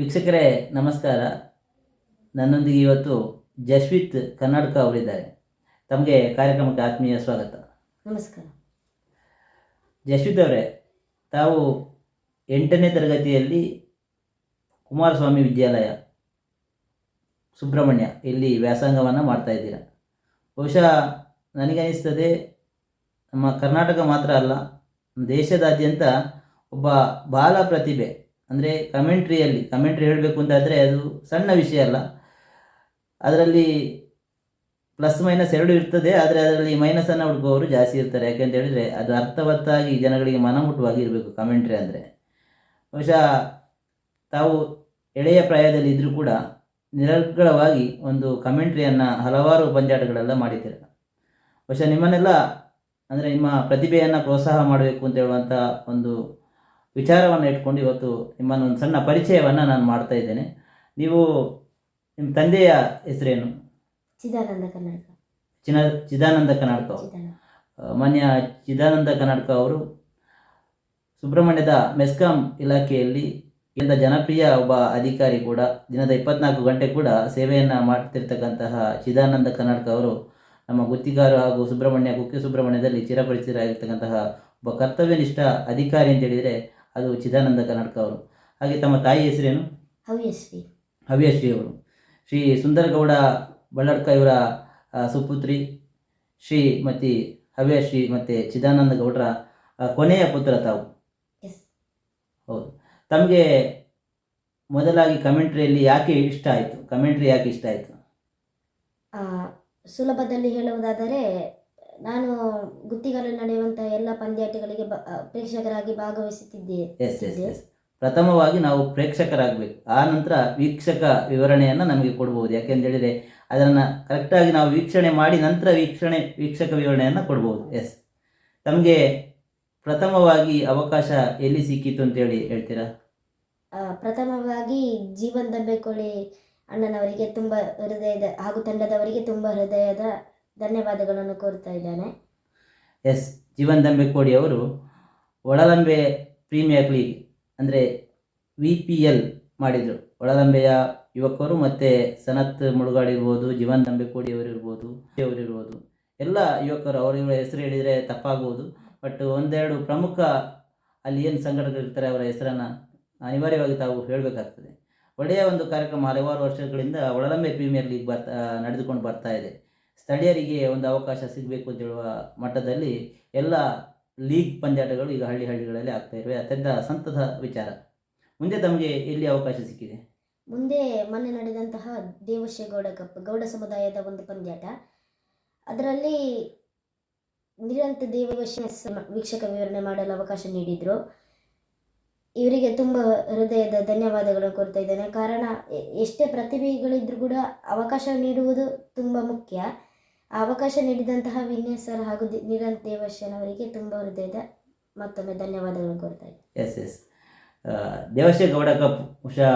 ವೀಕ್ಷಕರೇ ನಮಸ್ಕಾರ. ನನ್ನೊಂದಿಗೆ ಇವತ್ತು ಜಸ್ವಿತ್ ಕರ್ನಾಟಕ ಅವರಿದ್ದಾರೆ. ತಮಗೆ ಕಾರ್ಯಕ್ರಮಕ್ಕೆ ಆತ್ಮೀಯ ಸ್ವಾಗತ. ನಮಸ್ಕಾರ. ಜಸ್ವಿತ್ ಅವರೇ ತಾವು ಎಂಟನೇ ತರಗತಿಯಲ್ಲಿ ಕುಮಾರಸ್ವಾಮಿ ವಿದ್ಯಾಲಯ ಸುಬ್ರಹ್ಮಣ್ಯ ಇಲ್ಲಿ ವ್ಯಾಸಂಗವನ್ನು ಮಾಡ್ತಾ ಇದ್ದೀರಾ. ಬಹುಶಃ ನನಗನ್ನಿಸ್ತದೆ ನಮ್ಮ ಕರ್ನಾಟಕ ಮಾತ್ರ ಅಲ್ಲ ದೇಶದಾದ್ಯಂತ ಒಬ್ಬ ಬಾಲ ಪ್ರತಿಭೆ ಅಂದರೆ ಕಮೆಂಟ್ರಿಯಲ್ಲಿ ಕಮೆಂಟ್ರಿ ಹೇಳಬೇಕು ಅಂತಾದರೆ ಅದು ಸಣ್ಣ ವಿಷಯ ಅಲ್ಲ. ಅದರಲ್ಲಿ ಪ್ಲಸ್ ಮೈನಸ್ ಎರಡು ಇರ್ತದೆ, ಆದರೆ ಅದರಲ್ಲಿ ಮೈನಸನ್ನು ಹುಡುಕುವವರು ಜಾಸ್ತಿ ಇರ್ತಾರೆ. ಯಾಕೆಂತ ಹೇಳಿದರೆ ಅದು ಅರ್ಥವತ್ತಾಗಿ ಜನಗಳಿಗೆ ಮನಮುಟ್ಟುವಾಗಿ ಇರಬೇಕು ಕಮೆಂಟ್ರಿ ಅಂದರೆ. ಬಹುಶಃ ತಾವು ಎಳೆಯ ಪ್ರಾಯದಲ್ಲಿ ಇದ್ದರೂ ಕೂಡ ನಿರರ್ಗಳವಾಗಿ ಒಂದು ಕಮೆಂಟ್ರಿಯನ್ನು ಹಲವಾರು ಪಂದ್ಯಾಟಗಳೆಲ್ಲ ಮಾಡಿದ್ದೀರ. ಬಹುಶಃ ನಿಮ್ಮನ್ನೆಲ್ಲ ಅಂದರೆ ನಿಮ್ಮ ಪ್ರತಿಭೆಯನ್ನು ಪ್ರೋತ್ಸಾಹ ಮಾಡಬೇಕು ಅಂತ ಹೇಳುವಂಥ ಒಂದು ವಿಚಾರವನ್ನು ಇಟ್ಕೊಂಡು ಇವತ್ತು ನಿಮ್ಮನ್ನು ಒಂದು ಸಣ್ಣ ಪರಿಚಯವನ್ನು ನಾನು ಮಾಡ್ತಾ ಇದ್ದೇನೆ. ನೀವು ನಿಮ್ಮ ತಂದೆಯ ಹೆಸರೇನು? ಚಿದಾನಂದ ಕನ್ನಡಕ. ಚಿನ ಚಿದಾನಂದ ಕನ್ನಡಕ. ಮಾನ್ಯ ಚಿದಾನಂದ ಕನ್ನಡಕ ಅವರು ಸುಬ್ರಹ್ಮಣ್ಯದ ಮೆಸ್ಕಾಂ ಇಲಾಖೆಯಲ್ಲಿ ಇಂದ ಜನಪ್ರಿಯ ಒಬ್ಬ ಅಧಿಕಾರಿ ಕೂಡ ದಿನದ ಇಪ್ಪತ್ನಾಲ್ಕು ಗಂಟೆ ಕೂಡ ಸೇವೆಯನ್ನು ಮಾಡ್ತಿರ್ತಕ್ಕಂತಹ ಚಿದಾನಂದ ಕನ್ನಡಕ ಅವರು ನಮ್ಮ ಗುತ್ತಿಗಾರು ಹಾಗೂ ಸುಬ್ರಹ್ಮಣ್ಯ ಕುಕ್ಕೆ ಸುಬ್ರಹ್ಮಣ್ಯದಲ್ಲಿ ಚಿರಪರಿಚಿತರಾಗಿರ್ತಕ್ಕಂತಹ ಒಬ್ಬ ಕರ್ತವ್ಯನಿಷ್ಠ ಅಧಿಕಾರಿ ಅಂತ ಹೇಳಿದರೆ ಅದು ಚಿದಾನಂದ ಕರ್ನಾಟಕ ಅವರು. ಹಾಗೆ ತಮ್ಮ ತಾಯಿ ಹೆಸರೇನು? ಹವ್ಯಶ್ರೀ. ಹವ್ಯಶ್ರೀ ಅವರು. ಶ್ರೀ ಸುಂದರಗೌಡ ಬಳ್ಳಡ್ಕ ಇವರ ಸುಪುತ್ರಿ ಶ್ರೀ ಮತ್ತು ಹವ್ಯಶ್ರೀ ಮತ್ತು ಚಿದಾನಂದ ಗೌಡರ ಕೊನೆಯ ಪುತ್ರ ತಾವು. ಹೌದು. ತಮಗೆ ಮೊದಲಾಗಿ ಕಮೆಂಟ್ರಿಯಲ್ಲಿ ಯಾಕೆ ಇಷ್ಟ ಆಯಿತು? ಕಮೆಂಟ್ರಿ ಯಾಕೆ ಇಷ್ಟ ಆಯಿತು? ಸುಲಭದಲ್ಲಿ ಹೇಳುವುದಾದರೆ ನಾನು ಗುತ್ತಿಗೆಯಲ್ಲಿ ನಡೆಯುವಂತಹ ಎಲ್ಲ ಪಂದ್ಯಾಟಗಳಿಗೆ ಬ- ಆ, ಪ್ರೇಕ್ಷಕರಾಗಿ ಭಾಗವಹಿಸುತ್ತಿದ್ದೆ ಎಸ್ ಎಸ್ ಎಸ್ ಪ್ರಥಮವಾಗಿ ನಾವು ಪ್ರೇಕ್ಷಕರಾಗಬೇಕು. ಆ ನಂತರ ವೀಕ್ಷಕ ವಿವರಣೆಯನ್ನು ನಮಗೆ ಕೊಡ್ಬೋದು. ಯಾಕೆಂತ ಹೇಳಿದರೆ ಅದನ್ನು ಕರೆಕ್ಟಾಗಿ ನಾವು ವೀಕ್ಷಣೆ ಮಾಡಿ ನಂತರ ವೀಕ್ಷಣೆ ವೀಕ್ಷಕ ವಿವರಣೆಯನ್ನು ಕೊಡ್ಬೋದು. ಎಸ್ ತಮಗೆ ಪ್ರಥಮವಾಗಿ ಅವಕಾಶ ಎಲ್ಲಿ ಸಿಕ್ಕಿತು ಅಂತೇಳಿ ಹೇಳ್ತೀರಾ? ಆ, ಪ್ರಥಮವಾಗಿ ಜೀವನ್ ದಂಬೆಕೋಳಿ ಅಣ್ಣನವರಿಗೆ ತುಂಬ ಹೃದಯದ ಹಾಗೂ ತಂಡದವರಿಗೆ ತುಂಬ ಹೃದಯದ ಧನ್ಯವಾದಗಳನ್ನು ಕೋರ್ತಾ ಇದ್ದಾನೆ. ಎಸ್, ಜೀವನ್ ದಂಬೆಕೋಡಿ ಅವರು ಒಳಲಂಬೆ ಪ್ರೀಮಿಯರ್ ಲೀಗ್ ಅಂದರೆ ವಿ ಪಿ ಎಲ್ ಮಾಡಿದರು. ಒಳಲಂಬೆಯ ಯುವಕರು ಮತ್ತು ಸನತ್ ಮುಳುಗಾಡ್ ಇರ್ಬೋದು, ಜೀವನ್ ದಂಬೆ ಕೋಡಿ ಅವರಿರ್ಬೋದು ಅವರಿರ್ಬೋದು ಎಲ್ಲ ಯುವಕರು, ಅವರ ಇವರ ಹೆಸರು ಹೇಳಿದರೆ ತಪ್ಪಾಗುವುದು ಬಟ್ ಒಂದೆರಡು ಪ್ರಮುಖ ಅಲ್ಲಿ ಏನು ಸಂಘಟಕರು ಇರ್ತಾರೆ ಅವರ ಹೆಸರನ್ನು ಅನಿವಾರ್ಯವಾಗಿ ತಾವು ಹೇಳಬೇಕಾಗ್ತದೆ. ಒಳ್ಳೆಯ ಒಂದು ಕಾರ್ಯಕ್ರಮ ಹಲವಾರು ವರ್ಷಗಳಿಂದ ಒಳಲಂಬೆ ಪ್ರೀಮಿಯರ್ ಲೀಗ್ ಬರ್ತಾ, ನಡೆದುಕೊಂಡು ಬರ್ತಾ ಇದೆ. ಸ್ಥಳೀಯರಿಗೆ ಒಂದು ಅವಕಾಶ ಸಿಗಬೇಕು ಅಂತ ಹೇಳುವ ಮಟ್ಟದಲ್ಲಿ ಎಲ್ಲ ಲೀಗ್ ಪಂದ್ಯಾಟಗಳು ಈಗ ಹಳ್ಳಿ ಹಳ್ಳಿಗಳಲ್ಲಿ ಆಗ್ತಾ ಇವೆ ಅತ್ಯಂತ ಸಂತದ ವಿಚಾರ. ಮುಂದೆ ತಮಗೆ ಎಲ್ಲಿ ಅವಕಾಶ ಸಿಕ್ಕಿದೆ? ಮುಂದೆ ಮೊನ್ನೆ ನಡೆದಂತಹ ದೇವಶ್ಯಗೌಡ ಕಪ್, ಗೌಡ ಸಮುದಾಯದ ಒಂದು ಪಂದ್ಯಾಟ. ಅದರಲ್ಲಿ ನಿರಂತ ದೇವಶ್ಯ ವೀಕ್ಷಕ ವಿವರಣೆ ಮಾಡಲು ಅವಕಾಶ ನೀಡಿದರು. ಇವರಿಗೆ ತುಂಬ ಹೃದಯದ ಧನ್ಯವಾದಗಳು ಕೊಡ್ತಾ ಇದ್ದೇನೆ. ಕಾರಣ ಎಷ್ಟೇ ಪ್ರತಿಭೆಗಳಿದ್ರೂ ಕೂಡ ಅವಕಾಶ ನೀಡುವುದು ತುಂಬ ಮುಖ್ಯ. ಅವಕಾಶ ನೀಡಿದಂತಹ ವಿನ್ಯಾಸ ಹಾಗೂ ದಿ- ದೇವಶನ್ ಅವರಿಗೆ ತುಂಬ ಹೃದಯದ ಮತ್ತೊಮ್ಮೆ ಧನ್ಯವಾದಗಳು ಕೋರ್ತಾ S S Devashya Gowda cup ಬಹುಶಃ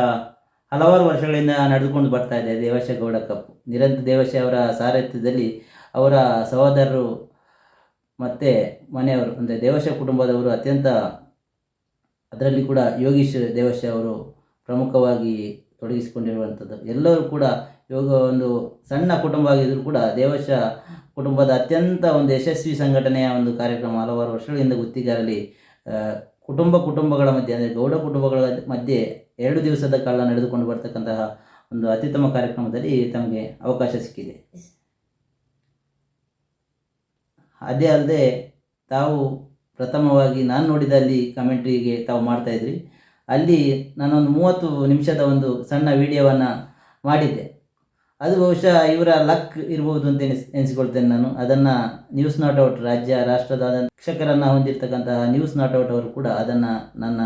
ಹಲವಾರು ವರ್ಷಗಳಿಂದ ನಡೆದುಕೊಂಡು ಬರ್ತಾ ಇದೆ ದೇವಶೇಗೌಡ ಗೌಡ ಕಪ್. ನಿರಂತ ದೇವಶ್ಯ ಅವರ ಸಾರಥ್ಯದಲ್ಲಿ ಅವರ ಸಹೋದರರು ಮತ್ತು ಮನೆಯವರು, ಅಂದರೆ ದೇವಶ ಕುಟುಂಬದವರು ಅತ್ಯಂತ ಅದರಲ್ಲಿ ಕೂಡ ಯೋಗೀಶ್ ದೇವಶ್ಯ ಅವರು ಪ್ರಮುಖವಾಗಿ ತೊಡಗಿಸಿಕೊಂಡಿರುವಂಥದ್ದು. ಎಲ್ಲರೂ ಕೂಡ ಯೋಗ ಒಂದು ಸಣ್ಣ ಕುಟುಂಬ ಆಗಿದ್ದರೂ ಕೂಡ ದೇವಶ ಕುಟುಂಬದ ಅತ್ಯಂತ ಒಂದು ಯಶಸ್ವಿ ಸಂಘಟನೆಯ ಒಂದು ಕಾರ್ಯಕ್ರಮ ಹಲವಾರು ವರ್ಷಗಳಿಂದ ಗುತ್ತಿಗಾರಲ್ಲಿ ಕುಟುಂಬ ಕುಟುಂಬಗಳ ಮಧ್ಯೆ, ಅಂದರೆ ಗೌಡ ಕುಟುಂಬಗಳ ಮಧ್ಯೆ ಎರಡು ದಿವಸದ ಕಾಲ ನಡೆದುಕೊಂಡು ಬರ್ತಕ್ಕಂತಹ ಒಂದು ಅತ್ಯುತ್ತಮ ಕಾರ್ಯಕ್ರಮದಲ್ಲಿ ತಮಗೆ ಅವಕಾಶ ಸಿಕ್ಕಿದೆ. ಅದೇ ಅಲ್ಲದೆ ತಾವು ಪ್ರಥಮವಾಗಿ ನಾನು ನೋಡಿದ ಅಲ್ಲಿ ಕಮೆಂಟ್ರಿಗೆ ತಾವು ಮಾಡ್ತಾಯಿದ್ರಿ ಅಲ್ಲಿ ನಾನೊಂದು ಮೂವತ್ತು ನಿಮಿಷದ ಒಂದು ಸಣ್ಣ ವಿಡಿಯೋವನ್ನು ಮಾಡಿದ್ದೆ. ಅದು ಬಹುಶಃ ಇವರ ಲಕ್ ಇರ್ಬೋದು ಅಂತ ಎನಿಸ್, ಎನಿಸಿಕೊಳ್ತೇನೆ ನಾನು. ಅದನ್ನು ನ್ಯೂಸ್ ನಾಟ್ ಔಟ್ ರಾಜ್ಯ ರಾಷ್ಟ್ರದ ಶಿಕ್ಷಕರನ್ನು ಹೊಂದಿರತಕ್ಕಂತಹ ನ್ಯೂಸ್ ನಾಟ್ ಔಟ್ ಅವರು ಕೂಡ ಅದನ್ನು ನನ್ನ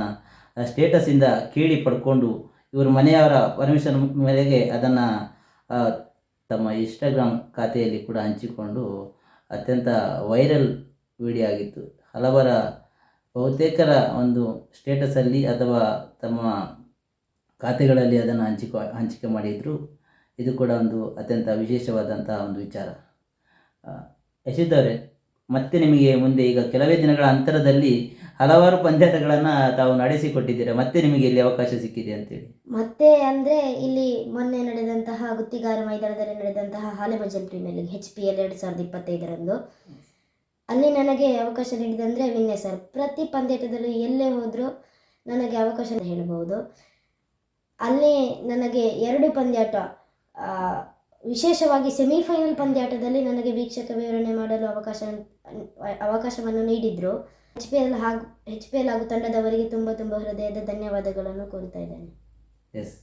ಸ್ಟೇಟಸಿಂದ ಕೇಳಿ ಪಡ್ಕೊಂಡು ಇವರು ಮನೆಯವರ ಪರ್ಮಿಷನ್ ಮೇರೆಗೆ ಅದನ್ನು ತಮ್ಮ ಇನ್ಸ್ಟಾಗ್ರಾಮ್ ಖಾತೆಯಲ್ಲಿ ಕೂಡ ಹಂಚಿಕೊಂಡು ಅತ್ಯಂತ ವೈರಲ್ ವಿಡಿಯೋ ಆಗಿತ್ತು. ಹಲವರ ಬಹುತೇಕರ ಒಂದು ಸ್ಟೇಟಸಲ್ಲಿ ಅಥವಾ ತಮ್ಮ ಖಾತೆಗಳಲ್ಲಿ ಅದನ್ನು ಹಂಚಿಕೊ, ಹಂಚಿಕೆ ಮಾಡಿದ್ರು. ಇದು ಕೂಡ ಒಂದು ಅತ್ಯಂತ ವಿಶೇಷವಾದಂತಹ ಒಂದು ವಿಚಾರ. ಆ, ಮತ್ತೆ ನಿಮಗೆ ಮುಂದೆ ಈಗ ಕೆಲವೇ ದಿನಗಳ ಅಂತರದಲ್ಲಿ ಹಲವಾರು ಪಂದ್ಯಾಟಗಳನ್ನು ತಾವು ನಡೆಸಿಕೊಟ್ಟಿದ್ದೀರಾ? ಮತ್ತೆ ನಿಮಗೆ ಇಲ್ಲಿ ಅವಕಾಶ ಸಿಕ್ಕಿದೆ ಅಂತೇಳಿ. ಮತ್ತೆ ಅಂದರೆ ಇಲ್ಲಿ ಮೊನ್ನೆ ನಡೆದಂತಹ ಗುತ್ತಿಗಾರ ಮೈದಾನದಲ್ಲಿ ನಡೆದಂತಹ Halebajal premier league H P L ಎರಡು ಸಾವಿರದ ಇಪ್ಪತ್ತೈದರಂದು. ಅಲ್ಲಿ ನನಗೆ ಅವಕಾಶ ನೀಡಿದಂದರೆ ವಿನ್ಯ ಸರ್. ಪ್ರತಿ ಪಂದ್ಯಾಟದಲ್ಲೂ ಎಲ್ಲೇ ಹೋದರೂ ನನಗೆ ಅವಕಾಶ ಹೇಳಬಹುದು ಅಲ್ಲಿ ನನಗೆ ಎರಡು ಪಂದ್ಯಾಟ ವಿಶೇಷವಾಗಿ ಸೆಮಿಫೈನಲ್ ಪಂದ್ಯಾಟದಲ್ಲಿ ನನಗೆ ವೀಕ್ಷಕ ವಿವರಣೆ ಮಾಡಲು ಅವಕಾಶ, ಅವಕಾಶವನ್ನು ನೀಡಿದ್ರು. ಎಚ್ ಪಿ ಎಲ್ ಹಾಗೂ ಎಚ್ ಪಿ ಎಲ್ ಹಾಗೂ ತಂಡದವರಿಗೆ ತುಂಬ ತುಂಬ ಹೃದಯದ ಧನ್ಯವಾದಗಳನ್ನು ಕೋರ್ತಾ ಇದ್ದೇನೆ. ಎಸ್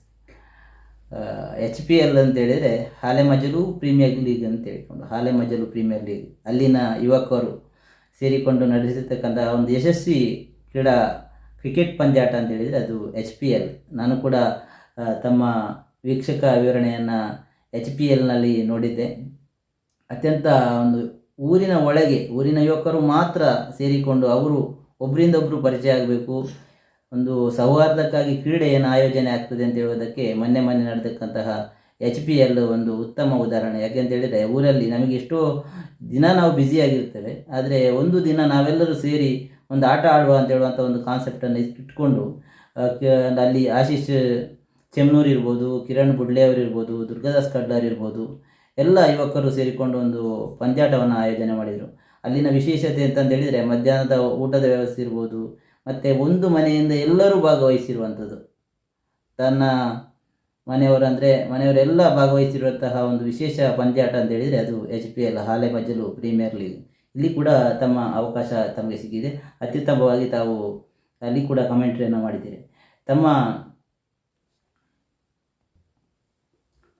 ಎಚ್ ಪಿ ಎಲ್ ಅಂತ ಹೇಳಿದರೆ ಹಾಲೆ ಮಜಲು ಪ್ರೀಮಿಯರ್ ಲೀಗ್ ಅಂತ ಹೇಳಿಕೊಂಡು, ಹಾಲೆ ಮಜಲು ಪ್ರೀಮಿಯರ್ ಲೀಗ್. ಅಲ್ಲಿನ ಯುವಕರು ಸೇರಿಕೊಂಡು ನಡೆಸಿರ್ತಕ್ಕಂಥ ಒಂದು ಯಶಸ್ವಿ ಕ್ರೀಡಾ ಕ್ರಿಕೆಟ್ ಪಂದ್ಯಾಟ ಅಂತ ಹೇಳಿದರೆ ಅದು ಎಚ್ ಪಿ ಎಲ್ ನಾನು ಕೂಡ ತಮ್ಮ ವೀಕ್ಷಕ ವಿವರಣೆಯನ್ನು ಎಚ್ ಪಿ ಎಲ್ನಲ್ಲಿ ನೋಡಿದ್ದೆ. ಅತ್ಯಂತ ಒಂದು ಊರಿನ ಒಳಗೆ, ಊರಿನ ಯುವಕರು ಮಾತ್ರ ಸೇರಿಕೊಂಡು ಅವರು ಒಬ್ಬರಿಂದ ಒಬ್ಬರು ಪರಿಚಯ ಆಗಬೇಕು. ಒಂದು ಸೌಹಾರ್ದಕ್ಕಾಗಿ ಕ್ರೀಡೆ ಏನು ಆಯೋಜನೆ ಆಗ್ತದೆ ಅಂತ ಹೇಳೋದಕ್ಕೆ ಮೊನ್ನೆ ಮೊನ್ನೆ ನಡೆದಕ್ಕಂತಹ ಎಚ್ ಪಿ ಎಲ್ ಒಂದು ಉತ್ತಮ ಉದಾಹರಣೆ. ಯಾಕೆ ಅಂತ ಹೇಳಿದರೆ, ಊರಲ್ಲಿ ನಮಗೆ ಎಷ್ಟೋ ದಿನ ನಾವು ಬ್ಯುಸಿಯಾಗಿರ್ತೇವೆ ಆದರೆ ಒಂದು ದಿನ ನಾವೆಲ್ಲರೂ ಸೇರಿ ಒಂದು ಆಟ ಆಡುವ ಅಂತ ಹೇಳುವಂಥ ಒಂದು ಕಾನ್ಸೆಪ್ಟನ್ನು ಇಟ್ಕೊಂಡು ಅಲ್ಲಿ ಆಶೀಶ್ ಚೆಮ್ನೂರ್ ಇರ್ಬೋದು, ಕಿರಣ್ ಬುಡ್ಲೆ ಇರ್ಬೋದು, ದುರ್ಗಾದಾಸ್ ಕಡ್ಲಾರ್ ಇರ್ಬೋದು, ಎಲ್ಲ ಯುವಕರು ಸೇರಿಕೊಂಡು ಒಂದು ಪಂದ್ಯಾಟವನ್ನು ಆಯೋಜನೆ ಮಾಡಿದರು. ಅಲ್ಲಿನ ವಿಶೇಷತೆ ಅಂತಂದೇಳಿದರೆ ಮಧ್ಯಾಹ್ನದ ಊಟದ ವ್ಯವಸ್ಥೆ ಇರ್ಬೋದು, ಮತ್ತು ಒಂದು ಮನೆಯಿಂದ ಎಲ್ಲರೂ ಭಾಗವಹಿಸಿರುವಂಥದ್ದು. ತನ್ನ ಮನೆಯವರಂದರೆ ಮನೆಯವರೆಲ್ಲ ಭಾಗವಹಿಸಿರುವಂತಹ ಒಂದು ವಿಶೇಷ ಪಂದ್ಯಾಟ ಅಂತ ಹೇಳಿದರೆ ಅದು ಎಚ್ ಪಿ ಎಲ್ ಹಾಲೆ ಮಜ್ಜಲು ಪ್ರೀಮಿಯರ್ ಲೀಗ್. ಇಲ್ಲಿ ಕೂಡ ತಮ್ಮ ಅವಕಾಶ ತಮಗೆ ಸಿಕ್ಕಿದೆ. ಅತ್ಯುತ್ತಮವಾಗಿ ತಾವು ಅಲ್ಲಿ ಕೂಡ ಕಮೆಂಟ್ರಿಯನ್ನು ಮಾಡಿದ್ದೀರಿ. ತಮ್ಮ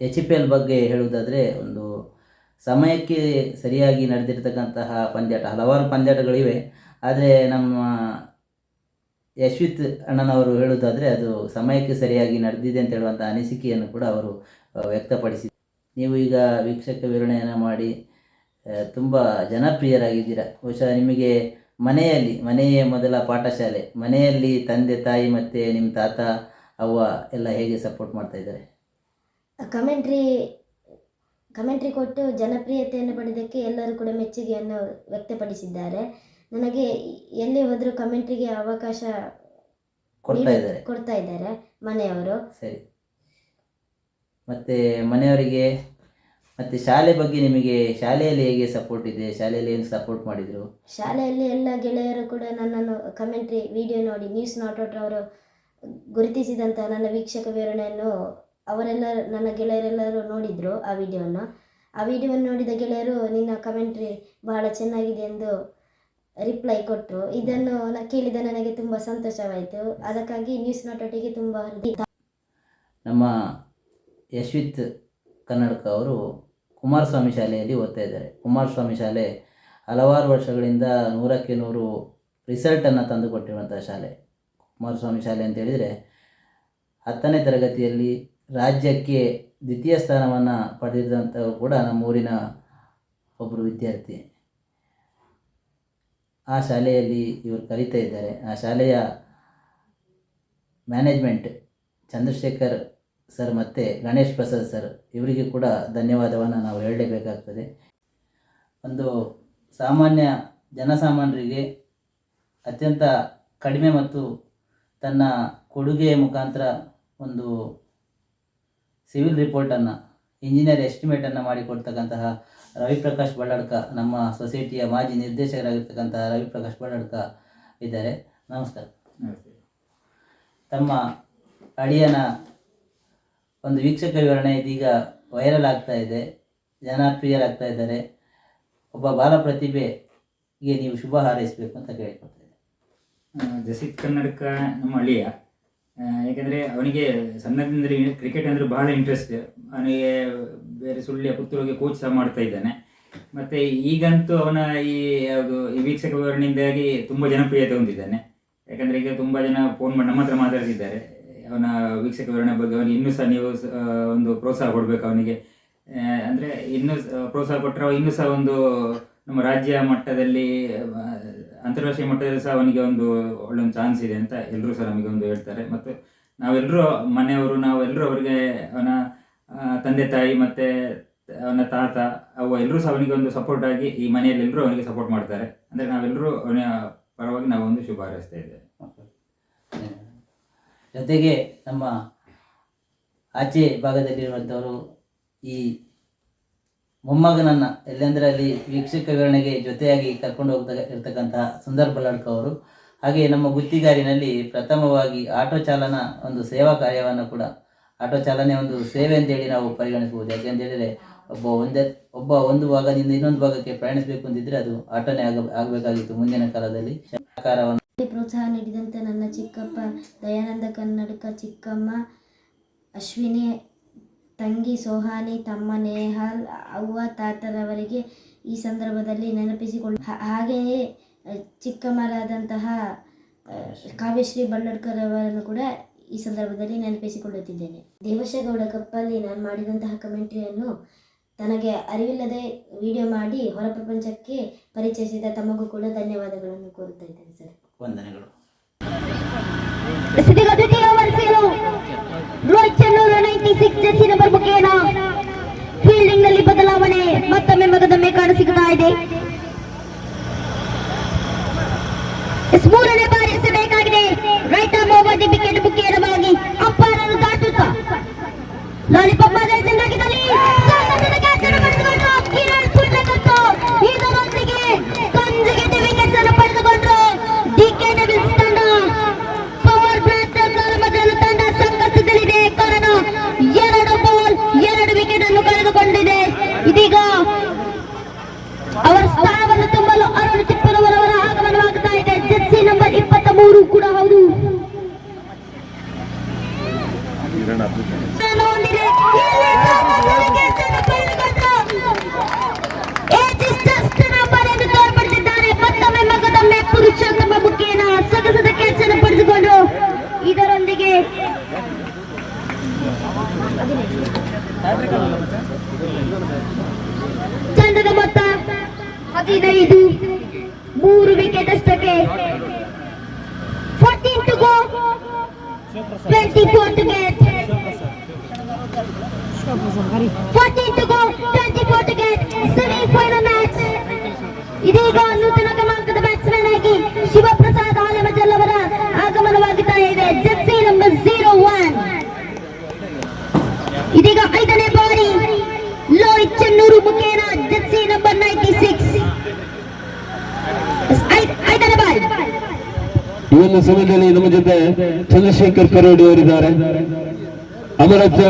ಎಚ್ ಪಿ ಎಲ್ ಬಗ್ಗೆ ಹೇಳುವುದಾದರೆ ಒಂದು ಸಮಯಕ್ಕೆ ಸರಿಯಾಗಿ ನಡೆದಿರ್ತಕ್ಕಂತಹ ಪಂದ್ಯಾಟ, ಹಲವಾರು ಪಂದ್ಯಾಟಗಳಿವೆ. ಆದರೆ ನಮ್ಮ ಯಶ್ವಿತ್ ಅಣ್ಣನವರು ಹೇಳುವುದಾದರೆ ಅದು ಸಮಯಕ್ಕೆ ಸರಿಯಾಗಿ ನಡೆದಿದೆ ಅಂತ ಹೇಳುವಂಥ ಅನಿಸಿಕೆಯನ್ನು ಕೂಡ ಅವರು ವ್ಯಕ್ತಪಡಿಸಿ ನೀವು ಈಗ ವೀಕ್ಷಕ ವಿವರಣೆಯನ್ನು ಮಾಡಿ ತುಂಬ ಜನಪ್ರಿಯರಾಗಿದ್ದೀರಾ. ಬಹುಶಃ ನಿಮಗೆ ಮನೆಯಲ್ಲಿ, ಮನೆಯೇ ಮೊದಲ ಪಾಠಶಾಲೆ, ಮನೆಯಲ್ಲಿ ತಂದೆ ತಾಯಿ ಮತ್ತು ನಿಮ್ಮ ತಾತ ಅವ್ವ ಎಲ್ಲ ಹೇಗೆ ಸಪೋರ್ಟ್ ಮಾಡ್ತಾ ಇದ್ದಾರೆ? ಕಮೆಂಟ್ರಿ ಕಮೆಂಟ್ರಿ ಕೊಟ್ಟು ಜನಪ್ರಿಯತೆಯನ್ನು ಪಡೆದಕ್ಕೆ ಎಲ್ಲರೂ ಕೂಡ ಮೆಚ್ಚುಗೆಯನ್ನು ವ್ಯಕ್ತಪಡಿಸಿದ್ದಾರೆ. ನನಗೆ ಎಲ್ಲಿ ಹೋದರೂ ಕಮೆಂಟ್ರಿಗೆ ಅವಕಾಶ ಕೊಡ್ತಾ ಇದ್ದಾರೆ. ಕೊಡ್ತಾ ಇದ್ದಾರೆ ಮನೆಯವರು. ಸರಿ. ಮತ್ತೆ ಮನೆಯವರಿಗೆ ಮತ್ತೆ ಶಾಲೆ ಬಗ್ಗೆ ನಿಮಗೆ ಶಾಲೆಯಲ್ಲಿ ಹೇಗೆ ಸಪೋರ್ಟ್ ಇದೆ? ಶಾಲೆಯಲ್ಲಿ ಏನು ಸಪೋರ್ಟ್ ಮಾಡಿದ್ರು? ಶಾಲೆಯಲ್ಲಿ ಎಲ್ಲ ಗೆಳೆಯರು ಕೂಡ ನನ್ನನ್ನು ಕಮೆಂಟ್ರಿ ವಿಡಿಯೋ ನೋಡಿ ನ್ಯೂಸ್ ನಾಟೌಟ್ ಅವರು ಗುರುತಿಸಿದಂತಹ ನನ್ನ ವೀಕ್ಷಕ ವಿವರಣೆಯನ್ನು ಅವರೆಲ್ಲ ನನ್ನ ಗೆಳೆಯರೆಲ್ಲರೂ ನೋಡಿದರು ಆ ವಿಡಿಯೋವನ್ನು ಆ ವಿಡಿಯೋವನ್ನು ನೋಡಿದ ಗೆಳೆಯರು, ನಿನ್ನ ಕಮೆಂಟ್ರಿ ಬಹಳ ಚೆನ್ನಾಗಿದೆ ಎಂದು ರಿಪ್ಲೈ ಕೊಟ್ಟರು ಇದನ್ನು ಕೇಳಿದ ನನಗೆ ತುಂಬ ಸಂತೋಷವಾಯಿತು. ಅದಕ್ಕಾಗಿ ನ್ಯೂಸ್ ನಾಟೋಟಿಗೆ ತುಂಬ ನಮ್ಮ ಯಶ್ವಿತ್ ಕನ್ನಡಕ ಅವರು ಕುಮಾರಸ್ವಾಮಿ ಶಾಲೆಯಲ್ಲಿ ಓದ್ತಾ ಇದ್ದಾರೆ. ಕುಮಾರಸ್ವಾಮಿ ಶಾಲೆ ಹಲವಾರು ವರ್ಷಗಳಿಂದ ನೂರಕ್ಕೆ ನೂರು ರಿಸಲ್ಟನ್ನು ತಂದುಕೊಟ್ಟಿರುವಂಥ ಶಾಲೆ. ಕುಮಾರಸ್ವಾಮಿ ಶಾಲೆ ಅಂತ ಹೇಳಿದರೆ ಹತ್ತನೇ ತರಗತಿಯಲ್ಲಿ ರಾಜ್ಯಕ್ಕೆ ದ್ವಿತೀಯ ಸ್ಥಾನವನ್ನು ಪಡೆದಿದ್ದಂಥವು ಕೂಡ ನಮ್ಮೂರಿನ ಒಬ್ಬರು ವಿದ್ಯಾರ್ಥಿ. ಆ ಶಾಲೆಯಲ್ಲಿ ಇವರು ಕಲಿತಾ ಇದ್ದಾರೆ. ಆ ಶಾಲೆಯ ಮ್ಯಾನೇಜ್ಮೆಂಟ್ ಚಂದ್ರಶೇಖರ್ ಸರ್ ಮತ್ತು ಗಣೇಶ್ ಪ್ರಸಾದ್ ಸರ್ ಇವರಿಗೆ ಕೂಡ ಧನ್ಯವಾದವನ್ನು ನಾವು ಹೇಳಲೇಬೇಕಾಗ್ತದೆ. ಒಂದು ಸಾಮಾನ್ಯ ಜನಸಾಮಾನ್ಯರಿಗೆ ಅತ್ಯಂತ ಕಡಿಮೆ ಮತ್ತು ತನ್ನ ಕೊಡುಗೆಯ ಮುಖಾಂತರ ಒಂದು ಸಿವಿಲ್ ರಿಪೋರ್ಟನ್ನು ಇಂಜಿನಿಯರ್ ಎಸ್ಟಿಮೇಟನ್ನು ಮಾಡಿಕೊಡ್ತಕ್ಕಂತಹ ರವಿಪ್ರಕಾಶ್ ಬಳ್ಳಾಡ್ಕ ನಮ್ಮ ಸೊಸೈಟಿಯ ಮಾಜಿ ನಿರ್ದೇಶಕರಾಗಿರ್ತಕ್ಕಂತಹ ರವಿಪ್ರಕಾಶ್ ಬಳ್ಳಾಡ್ಕ ಇದ್ದಾರೆ. ನಮಸ್ಕಾರ. ತಮ್ಮ ಅಳಿಯನ ಒಂದು ವೀಕ್ಷಕ ವಿವರಣೆ ಇದೀಗ ವೈರಲ್ ಆಗ್ತಾ ಇದೆ ಜನಪ್ರಿಯರಾಗ್ತಾ ಇದ್ದಾರೆ. ಒಬ್ಬ ಬಾಲ ಪ್ರತಿಭೆಗೆ ನೀವು ಶುಭ ಹಾರೈಸಬೇಕು ಅಂತ ಕೇಳಿಕೊಳ್ತಾ ಇದ್ದೀನಿ. ಜಸಿತ್ ಕನ್ನಡಕ ನಮ್ಮ ಅಳಿಯ. ಯಾಕಂದ್ರೆ ಅವನಿಗೆ ಸಣ್ಣದಿಂದ ಕ್ರಿಕೆಟ್ ಅಂದ್ರೆ ಬಹಳ ಇಂಟ್ರೆಸ್ಟ್ ಅವನಿಗೆ ಬೇರೆ ಸುಳ್ಳಿಯ ಪುತ್ತೂರಿಗೆ ಕೋಚ್ ಸಹ ಮಾಡ್ತಾ ಇದ್ದಾನೆ. ಮತ್ತೆ ಈಗಂತೂ ಅವನ ಈ, ಯಾವುದು, ಈ ವೀಕ್ಷಕ ವಿವರಣೆಯಿಂದಾಗಿ ತುಂಬಾ ಜನಪ್ರಿಯತೆ ಹೊಂದಿದ್ದಾನೆ. ಯಾಕಂದ್ರೆ ಈಗ ತುಂಬಾ ಜನ ಫೋನ್ ಮಾಡಿ ನಮ್ಮ ಹತ್ರ ಮಾತಾಡ್ತಿದ್ದಾರೆ. ಅವನ ವೀಕ್ಷಕ ವಿವರಣೆ ಬಗ್ಗೆ ಅವನಿಗೆ ಇನ್ನೂ ಸಹ ನೀವು ಒಂದು ಪ್ರೋತ್ಸಾಹ ಕೊಡ್ಬೇಕು ಅವನಿಗೆ. ಅಂದ್ರೆ ಇನ್ನೂ ಪ್ರೋತ್ಸಾಹ ಕೊಟ್ಟರೆ ಇನ್ನೂ ಸಹ ಒಂದು ನಮ್ಮ ರಾಜ್ಯ ಮಟ್ಟದಲ್ಲಿ ಅಂತಾರಾಷ್ಟ್ರೀಯ ಮಟ್ಟದಲ್ಲಿ ಸಹ ಅವನಿಗೆ ಒಂದು ಒಳ್ಳೊಂದು ಒಂದು ಚಾನ್ಸ್ ಇದೆ ಅಂತ ಎಲ್ಲರೂ ಸಹ ನಮಗೆ ಒಂದು ಹೇಳ್ತಾರೆ. ಮತ್ತು ನಾವೆಲ್ಲರೂ ಮನೆಯವರು ನಾವೆಲ್ಲರೂ ಅವರಿಗೆ ಅವನ ತಂದೆ, ತಾಯಿ ಮತ್ತು ಅವನ ತಾತ ಅವ ಎಲ್ಲರೂ ಸಹ ಅವನಿಗೆ ಒಂದು ಸಪೋರ್ಟ್ ಆಗಿ ಈ ಮನೆಯಲ್ಲಿ ಎಲ್ಲರೂ ಅವನಿಗೆ ಸಪೋರ್ಟ್ ಮಾಡ್ತಾರೆ. ಅಂದರೆ ನಾವೆಲ್ಲರೂ ಅವನ ಪರವಾಗಿ ನಾವೊಂದು ಶುಭ ಹಾರೈಸ್ತಾ ಇದ್ದೇವೆ. ಜೊತೆಗೆ ನಮ್ಮ ಆಚೆ ಭಾಗದಲ್ಲಿರುವಂಥವರು ಈ ಮೊಮ್ಮಗನನ್ನು ಎಲ್ಲೆಂದರೆ ಅಲ್ಲಿ ವೀಕ್ಷಕ ವಿವರಣೆಗೆ ಜೊತೆಯಾಗಿ ಕರ್ಕೊಂಡು ಹೋಗ್ತಾ ಇರ್ತಕ್ಕಂತಹ ಸುಂದರ್ ಬಲ್ಲಾಡ್ಕ ಅವರು, ಹಾಗೆ ನಮ್ಮ ಗುತ್ತಿಗಾರಿನಲ್ಲಿ ಪ್ರಥಮವಾಗಿ ಆಟೋ ಚಾಲನ ಒಂದು ಸೇವಾ ಕಾರ್ಯವನ್ನು ಕೂಡ, ಆಟೋ ಚಾಲನೆ ಒಂದು ಸೇವೆ ಅಂತೇಳಿ ನಾವು ಪರಿಗಣಿಸಬಹುದು. ಯಾಕೆಂತೇಳಿದರೆ ಒಬ್ಬ ಒಂದೇ, ಒಬ್ಬ ಒಂದು ಭಾಗದಿಂದ ಇನ್ನೊಂದು ಭಾಗಕ್ಕೆ ಪ್ರಯಾಣಿಸಬೇಕು ಅಂತಿದ್ರೆ ಅದು ಆಟೋನೇ ಆಗ, ಆಗಬೇಕಾಗಿತ್ತು ಮುಂದಿನ ಕಾಲದಲ್ಲಿ. ಸರ್ಕಾರವನ್ನು ಪ್ರೋತ್ಸಾಹ ನೀಡಿದಂತೆ ನನ್ನ ಚಿಕ್ಕಪ್ಪ ದಯಾನಂದ ಕನ್ನಡಕ ಚಿಕ್ಕಮ್ಮ, ಅಶ್ವಿನಿ ತಂಗಿ ಸೋಹಾನಿ ತಮ್ಮ ನೇಹಾಲ್ ಅವ್ವ ತಾತರವರಿಗೆ ಈ ಸಂದರ್ಭದಲ್ಲಿ ನೆನಪಿಸಿಕೊಂಡು ಹಾಗೆಯೇ ಚಿಕ್ಕಮರಾದಂತಹ ಚಿಕ್ಕಮ್ಮರಾದಂತಹ ಕಾವ್ಯಶ್ರೀ ಬಳ್ಳಡ್ಕರ್ ಅವರನ್ನು ಕೂಡ ಈ ಸಂದರ್ಭದಲ್ಲಿ ನೆನಪಿಸಿಕೊಳ್ಳುತ್ತಿದ್ದೇನೆ. ದೇವಶೇಗೌಡ ಕಪ್ಪಲ್ಲಿ ನಾನು ಮಾಡಿದಂತಹ ಕಮೆಂಟ್ರಿಯನ್ನು ತನಗೆ ಅರಿವಿಲ್ಲದೆ ವಿಡಿಯೋ ಮಾಡಿ ಹೊರ ಪ್ರಪಂಚಕ್ಕೆ ಪರಿಚಯಿಸಿದ ತಮಗೂ ಕೂಡ ಧನ್ಯವಾದಗಳನ್ನು ಕೋರುತ್ತಾ ಇದ್ದೇನೆ ಸರ್. ವಂದನೆಗಳು. Rohit Chennur ninety six jersey number ಮುಖೇನ ಫೀಲ್ಡಿಂಗ್ನಲ್ಲಿ ಬದಲಾವಣೆ. ಮತ್ತೊಮ್ಮೆ ಮಗದೊಮ್ಮೆ ಕಾಣಸಿಗ್ತಾ ಇದೆ. ಮೂರನೇ ಬಾರಿ ಎಸೆಬೇಕಾಗಿದೆ. ರೈಟ್ ಆರ್ಮ್ ವಿಕೆಟ್ ಮುಖೇನವಾಗಿ ಅಂಪೈರ್ ಅನ್ನು ದಾಟುತ್ತಾ. ಲಾಲಿಪಾಪ್ ಚೆಂದಾಗಿದ್ದಲ್ಲಿ. 14 to go 24 to get semi final match. ಇದೀಗ ನೂತನ ಕ್ರಮಾಂಕದ ಬ್ಯಾಟ್ಸ್ಮನ್ ಆಗಿ ಶಿವಪ್ರಸಾದ್ ಆಲೆಮಜಲ್ ಅವರ ಆಗಮನವಾಗುತ್ತಾ ಇದೆ. ಜೆರ್ಸಿ ನಂಬರ್ 01 ಇದೀಗ ಐದನೇ ಬಾರಿ ಲೋಹಿತ್ ಚೆನ್ನೂರು ಮುಖೇನ ಜೆರ್ಸಿ ನಂಬರ್ 96 ಐದನೇ ಬಾಲ್ ಇವನ ಸಮಯದಲ್ಲಿ ನಮ್ಮ ಜೊತೆ ಚಂದ್ರಶೇಖರ್ ಕರೋಡಿ ಅವರಿದ್ದಾರೆ. ಅಮರತ್ವ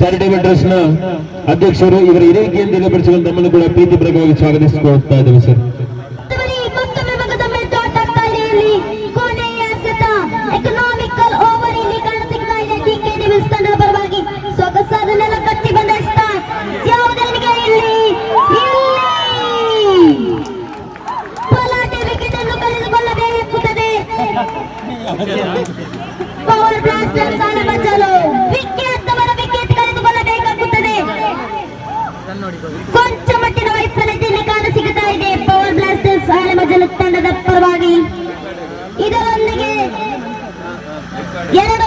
ಚಾರಿಟೇಬಲ್ ಟ್ರಸ್ಟ್ನ ಅಧ್ಯಕ್ಷರು ಇವರ ಹಿರಿಕೆಯಿಂದ ಏರ್ಪಡಿಸಿಕೊಂಡು ತಮ್ಮನ್ನು ಕೂಡ ಪ್ರೀತಿಪೂರ್ವಕವಾಗಿ ಸ್ವಾಗತಿಸಿಕೊಳ್ತಾ ಇದ್ದೇವೆ, ಸರ್. ಮತ್ತೊಮ್ಮೆ ಮತ್ತೊಮ್ಮೆ ಪರವಾಗಿ ಇದರೊಂದಿಗೆ ಎರಡು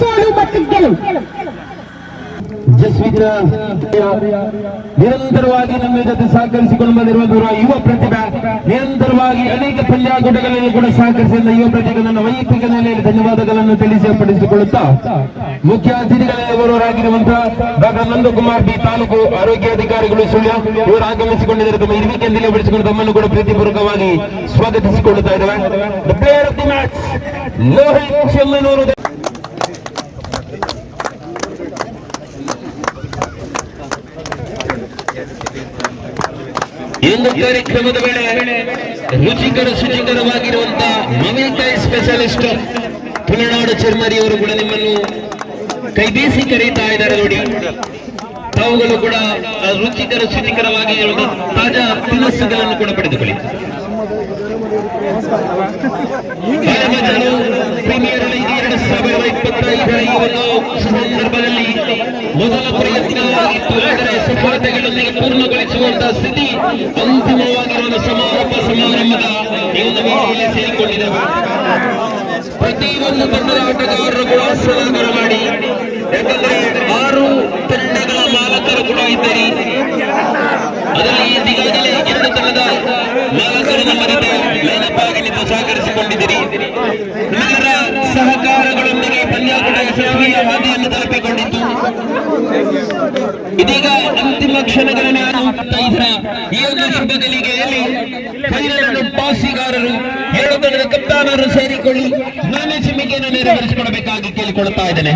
ಸೋಲು ಮತ್ತು ಗೆಲುವು. ನಿರಂತರವಾಗಿ ನಮ್ಮ ಜೊತೆ ಸಹಕರಿಸಿಕೊಂಡು ಬಂದಿರುವಂತಹ ಯುವ ಪ್ರತಿಭೆ, ನಿರಂತರವಾಗಿ ಅನೇಕ ಪಂದ್ಯಾಕೂಟಗಳಲ್ಲಿ ಕೂಡ ಸಹಕರಿಸಿದ ಯುವ ಪ್ರತಿಭೆ ನನ್ನ ವೈಯಕ್ತಿಕ ನೆಲೆಯಲ್ಲಿ ಧನ್ಯವಾದಗಳನ್ನು ತಿಳಿಸಿಪಡಿಸಿಕೊಳ್ಳುತ್ತಾ ಮುಖ್ಯ ಅತಿಥಿಗಳಲ್ಲಿ ಬರುವವರಾಗಿರುವಂತಹ ಡಾಕ್ಟರ್ ನಂದಕುಮಾರ್ ಬಿ ತಾಲೂಕು ಆರೋಗ್ಯಾಧಿಕಾರಿಗಳು ಸುಳ್ಯ, ಇವರು ಆಗಮಿಸಿಕೊಂಡಿದ್ದಾರೆ. ತಮ್ಮ ಇರುವಿಕೆಯಲ್ಲಿ ಬಿಡಿಸಿಕೊಂಡು ತಮ್ಮನ್ನು ಕೂಡ ಪ್ರೀತಿಪೂರ್ವಕವಾಗಿ ಸ್ವಾಗತಿಸಿಕೊಳ್ಳುತ್ತಾ ಇದ್ದೇವೆ the player of the match Lohit Chemmanur ಈ ಒಂದು ಕಾರ್ಯಕ್ರಮದ ವೇಳೆ ರುಚಿಕರ ಶುಚಿಕರವಾಗಿರುವಂತಹ ಮವಿಕಾಯಿ ಸ್ಪೆಷಲಿಸ್ಟ್ ತುಳುನಾಡು ಚರ್ಮರಿ ಅವರು ಕೂಡ ನಿಮ್ಮನ್ನು ಕೈಬೀಸಿ ಕರೀತಾ ಇದ್ದಾರೆ ನೋಡಿ. ತಾವುಗಳು ಕೂಡ ರುಚಿಕರ ಶುಚಿಕರವಾಗಿ ತಾಜಾ ತಿನಿಸುಗಳನ್ನು ಕೂಡ ಪಡೆದುಕೊಳ್ಳಿ. ಪ್ರೀಮಿಯರ್ ಸಾವಿರದ ಇಪ್ಪತ್ತೈದರ ಈ ಒಂದು ಸಂದರ್ಭದಲ್ಲಿ ಮೊದಲ ಪ್ರಯತ್ನವಾಗಿತ್ತು ಆದರೆ ಸಫಲತೆಗಳೊಂದಿಗೆ ಪೂರ್ಣಗೊಳಿಸುವಂತಹ ಸ್ಥಿತಿ ಅಂತಿಮವಾಗಿರುವ ಸಮಾರೋಪ ಸಮಾರಂಭದ ಈ ಒಂದು ವೇದಿಕೆಯಲ್ಲಿ ಸೇರಿಕೊಂಡಿದ್ದೇವೆ ಪ್ರತಿಯೊಂದು ತಂಡದ ಆಟಗಾರರು ಕೂಡ ಸಹಕಾರ ಮಾಡಿ ಯಾಕಂದ್ರೆ ಆರು ತಂಡಗಳ ಮಾಲಕರು ಕೂಡ ಇದ್ದಾರೆ. ಅದರಲ್ಲಿ ಸಹಕರಿಸಿಕೊಂಡಿದ್ದೀರಿ ನಿಮ್ಮೆಲ್ಲರ ಸಹಕಾರಗಳೊಂದಿಗೆ ಪಂದ್ಯಾಕೂಟ ಯಶಸ್ವಿಯ ಹಾದಿಯನ್ನು ತಲುಪಿಕೊಂಡಿತ್ತು ಇದೀಗ ಅಂತಿಮ ಕ್ಷಣಗಳನ್ನು ನಾನು ಈ ಒಂದು ಶುಭ ಗಳಿಗೆಯಲ್ಲಿ ಫೈನಲ್ ಪಾಸಿಗಾರರು ಎರಡು ತಂಡದ ಕಪ್ತಾನರು ಸೇರಿಕೊಳ್ಳಿ. ನಾನೇ ಚಿಮ್ಮಿಗೆಯನ್ನು ನೆರವೇರಿಸಿಕೊಡಬೇಕಾಗಿ ಕೇಳಿಕೊಳ್ಳುತ್ತಾ ಇದ್ದೇನೆ.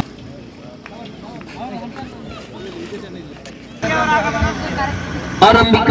ಆರಂಭಿಕ